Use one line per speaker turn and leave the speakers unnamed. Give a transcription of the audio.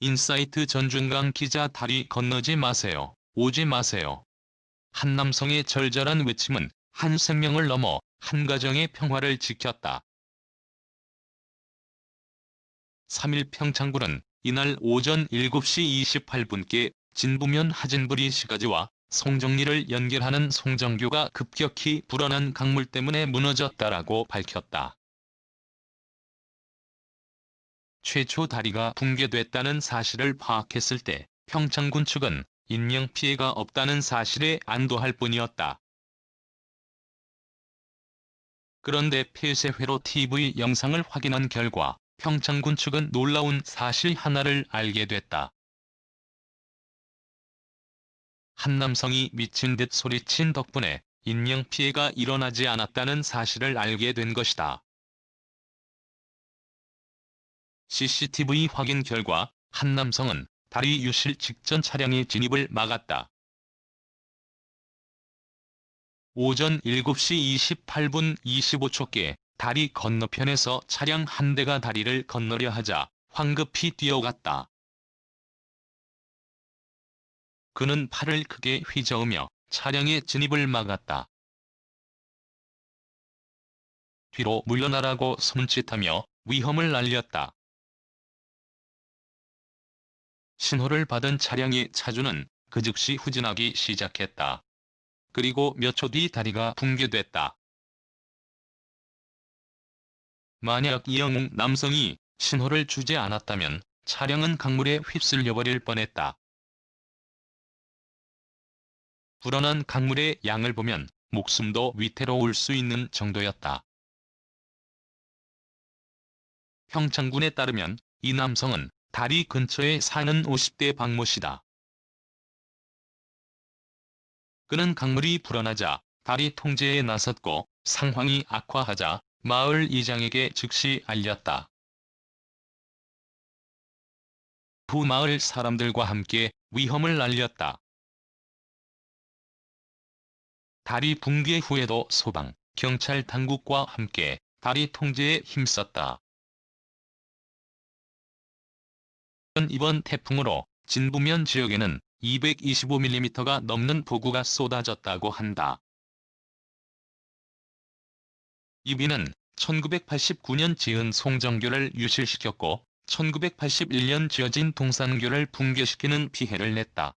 인사이트 전준강 기자 다리 건너지 마세요. 오지 마세요. 한 남성의 절절한 외침은 한 생명을 넘어 한 가정의 평화를 지켰다. 3일 평창군은 이날 오전 7시 28분께 진부면 하진부리 시가지와 송정리를 연결하는 송정교가 급격히 불어난 강물 때문에 무너졌다라고 밝혔다. 최초 다리가 붕괴됐다는 사실을 파악했을 때 평창군 측은 인명 피해가 없다는 사실에 안도할 뿐이었다. 그런데 폐쇄회로 TV 영상을 확인한 결과 평창군 측은 놀라운 사실 하나를 알게 됐다. 한 남성이 미친 듯 소리친 덕분에 인명피해가 일어나지 않았다는 사실을 알게 된 것이다. CCTV 확인 결과 한 남성은 다리 유실 직전 차량의 진입을 막았다. 오전 7시 28분 25초께 다리 건너편에서 차량 한 대가 다리를 건너려 하자 황급히 뛰어갔다. 그는 팔을 크게 휘저으며 차량의 진입을 막았다. 뒤로 물러나라고 손짓하며 위험을 알렸다. 신호를 받은 차량의 차주는 그 즉시 후진하기 시작했다. 그리고 몇 초 뒤 다리가 붕괴됐다. 만약 이 영웅 남성이 신호를 주지 않았다면 차량은 강물에 휩쓸려 버릴 뻔했다. 불어난 강물의 양을 보면 목숨도 위태로울 수 있는 정도였다. 평창군에 따르면 이 남성은 다리 근처에 사는 50대 박모 씨다. 그는 강물이 불어나자 다리 통제에 나섰고 상황이 악화하자 마을 이장에게 즉시 알렸다. 후 마을 사람들과 함께 위험을 알렸다. 다리 붕괴 후에도 소방, 경찰 당국과 함께 다리 통제에 힘썼다. 이번 태풍으로 진부면 지역에는 225mm가 넘는 폭우가 쏟아졌다고 한다. 이 비는 1989년 지은 송정교를 유실시켰고 1981년 지어진 동산교를 붕괴시키는 피해를 냈다.